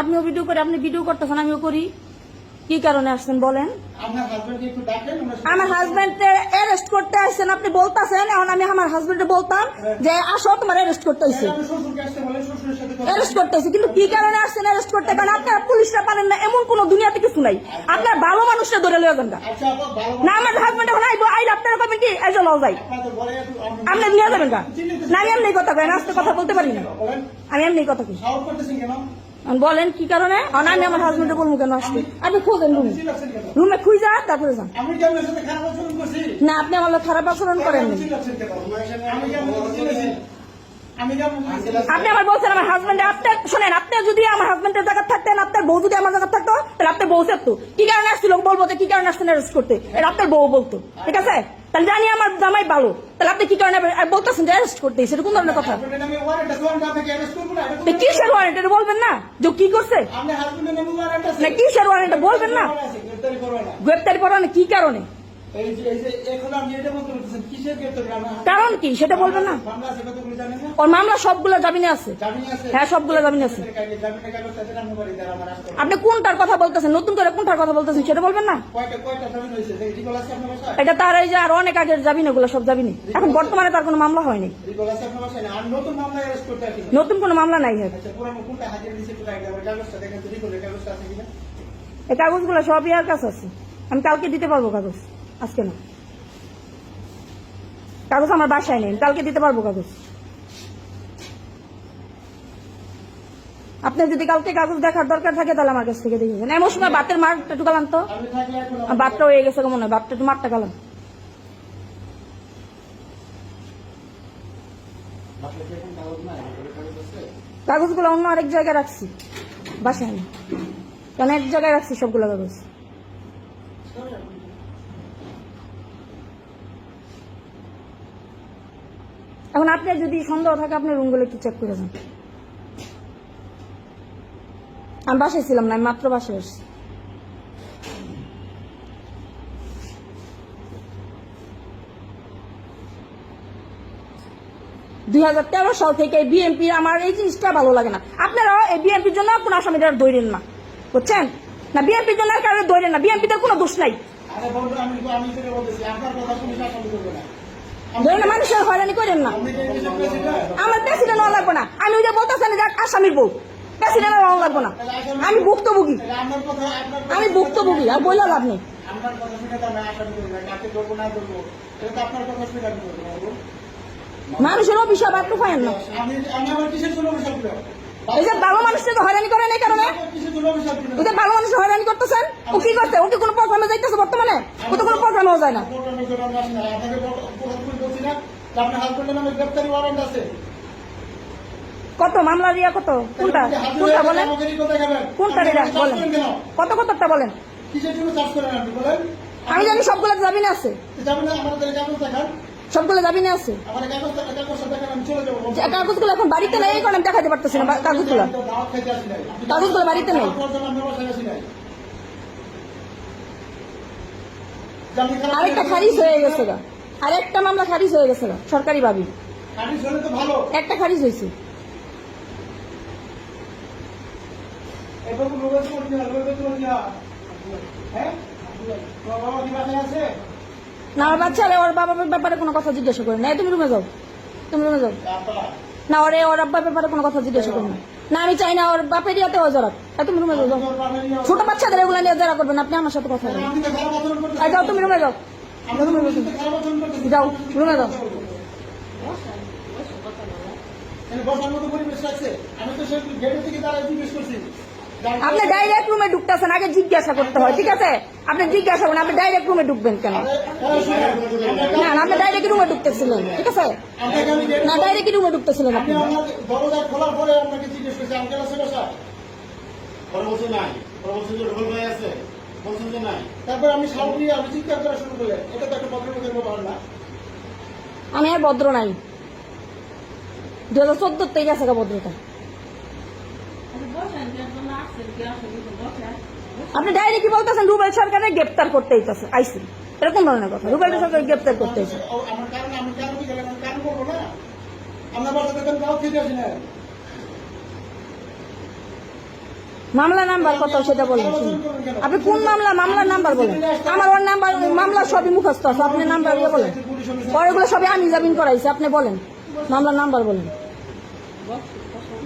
আপনিও ভিডিও করে আপনি ভিডিও করতেছেন আমিও করি। কি কারণে আসছেন বলেন? হাজবেন্ডকে আমার হাজবেন্ড অ্যারেস্ট করতে আসছেন আপনি বলতাছেন এখন আমি আমার হাজবেন্ডে বলতাম যে আসো তোমার অ্যারেস্ট করতে হয়েছে অ্যারেস্ট করতে হয়েছে কিন্তু কি কারণে আসছেন অ্যারেস্ট করতে? কারণ আপনারা পুলিশরা পারেন না এমন কোন দুনিয়াতে কিছু নাই। আপনার ভালো মানুষটা ধরে লয়ে যান গা। আচ্ছা, না আমার হাজবেন্ড এখন আইবো আইলে আপনারা কবেন কি এই চলো যাই। আপনি নিয়ে যাবেন না আমি এমনি কথা কই না আজকে কথা বলতে পারি না। আমি এমনি কথা কই। বলেন কি কারণে? আমি আমার হাজবেন্ডে বলব কেন আসতে? আপনি খোঁজেন রুমে। রুমে খুঁজে যান তারপরে যান? না আপনি আমার খারাপ আচরণ করেন আপনি আমার বলছেন আমার হাজবেন্ডে আপনার শোনেন আপনি যদি আমার হাজবেন্ডের জায়গা থাকতেন আপনার বউ যদি আমার জায়গা থাকতো তাহলে আপনার বউ থাকতো। কি কারণে আসছিল? বলব যে কি কারণে আসছেন অ্যারেস্ট করতে? এটা আপনার বউ বলতো। ঠিক আছে? তাহলে জানি আমার জামাই ভালো। তাহলে আপনি কি কারণে বলতেছেন যে অ্যারেস্ট করতে? এসে কোন ধরনের কথা? কিসের ওয়ারেন্ট এটা বলবেন না। যে কি করছে। না কিসের ওয়ারেন্ট বলবেন না। গ্রেপ্তারি করানো কি কারণে? কারণ কি? সেটা বলবেন না। ওর মামলা সবগুলো জামিনে আছে। হ্যাঁ, সবগুলো জামিন আছে। আপনি কোনটার কথা বলতেছেন? নতুন করে কোনটার কথা বলতেছেন? সেটা বলবেন না। এটা তার এই যে আর অনেক আগের জামিন ওগুলো সব জামিনে। এখন বর্তমানে তার কোনো মামলা হয়নি। নতুন কোনো মামলা নাই হ্যাঁ এই কাগজগুলো সব ইয়ার কাছে আছে। আমি কালকে দিতে পারব কাগজ। আজকে না। কাগজ আমার বাসায় নেই, কালকে দিতে পারব কাগজ। আপনি যদি কালকে কাগজ দেখার দরকার থাকে, তাহলে আমার কাছ থেকে দেখেছেন এমন সময় বাতের মারটা একটু গালাম তো। বাতটা হয়ে গেছে মনে হয়? বাতটা একটু মারটা গালাম কাগজগুলো অন্য আরেক জায়গায় রাখছি। বাসায় নেই। কারণ এক জায়গায় রাখছি সবগুলো কাগজ? এখন আপনার যদি সন্দেহ থাকে, আপনার রুমগুলো একটু চেক করে যান আমি বাসায় ছিলাম না, আমি মাত্র বাসায় এসেছি দুই হাজার তেরো সাল থেকে বিএনপি আমার এই জিনিসটা ভালো লাগে না। আপনারা এই বিএনপির জন্য কোন আসামিদের দৈরেন না। বুঝছেন? না বিএনপির জন্য আর কারও দৈরেন না। বিএনপিদের কোনো দোষ নাই। বলতেছি না ধরেন না মানুষের হয়রানি করেন না। আমার প্রেসিডেন্ট হওয়া লাগবে না। আমি ওই যে বলতেছেন যে আসামির বউ। প্রেসিডেন্ট হওয়া লাগবে না। আমি ভুক্তভোগী। আমি ভুক্তভোগী, আর বললে লাভ নেই। না না। মানুষের অভিশাপ আপনি পায়েন না। ভালো মানুষকে তো হয়রানি করেন এই কারণে ভালো মানুষ হয়রানি করতেছেন ও কি করতে ও কি কোনো প্রোগ্রামে যাইতেছে বর্তমানে? ও তো কোনো প্রোগ্রামেও যায় না। কত? মামলা রিয়া কত? কোনটা? কোনটা বলেন? কোনটা রিয়া? বলেন। কত কতটা বলেন? আমি জানি সবগুলো জামিনে আছে। সবগুলো জামিনে আছে। কাগজগুলো এখন বাড়িতে নেই কারণে আমি দেখাতে পারতেছি না কাগজগুলো। কাগজগুলো বাড়িতে নেই। আরেকটা খারিজ হয়ে গেছে গা। আরেকটা মামলা খারিজ হয়ে গেছে গা সরকারি ভাবি। একটা খারিজ হয়েছে। হ্যাঁ? বাবা কি বাসায় আছে? না আমার বাচ্চারা ওর বাবার ব্যাপারে কোনো কথা জিজ্ঞাসা করে না। তুমি রুমে যাও। তুমি রুমে যাও। না, ওরে, ওর আব্বার ব্যাপারে কোনো কথা জিজ্ঞাসা করে না। না, আমি চাই না, ওর বাপের ইয়াতে ও জড়াক। তুমি রুমে যাও ছোট বাচ্চাদের এগুলো নিয়ে যারা করবেন আপনি আমার সাথে কথা বলেন। যাও, তুমি রুমে যাও। যাও, রুমে যাও। আমি তো সেই গেটের থেকে দাঁড়ায় জিজ্ঞেস করছি। আপনি ডাইরেক্ট রুমে ঢুকতেছেন, আগে জিজ্ঞাসা করতে হয়, ঠিক আছে? আপনি জিজ্ঞাসা করেন, আপনি ডাইরেক্ট রুমে ঢুকবেন কেন? না আপনি ডাইরেক্ট রুমে ঢুকতেছিলেন, ঠিক আছে? না ডাইরেক্ট রুমে ঢুকতেছিলেন আপনি। আমি আমি আর ভদ্র নাই। দু হাজার চোদ্দ থেকে আছে ভদ্রতা। আপনি ডাইরে কি বলতেছেন, রুবেল সরকারের গ্রেপ্তার করতে হইতেছে, আইসি। এরকম ধরনের কথা। রুবেল সরকার গ্রেপ্তার করতে হইছে। মামলা নাম্বার কত, সেটা বলুন আপনি কোন মামলা, মামলার নাম্বার বলেন। আমার ওর নাম্বার, মামলা সবই মুখস্থ আছে, আপনি নাম্বার দিয়ে বলেন। পরেগুলো সবই আমি জামিন করাইছি, আপনি বলেন। মামলার নাম্বার বলেন।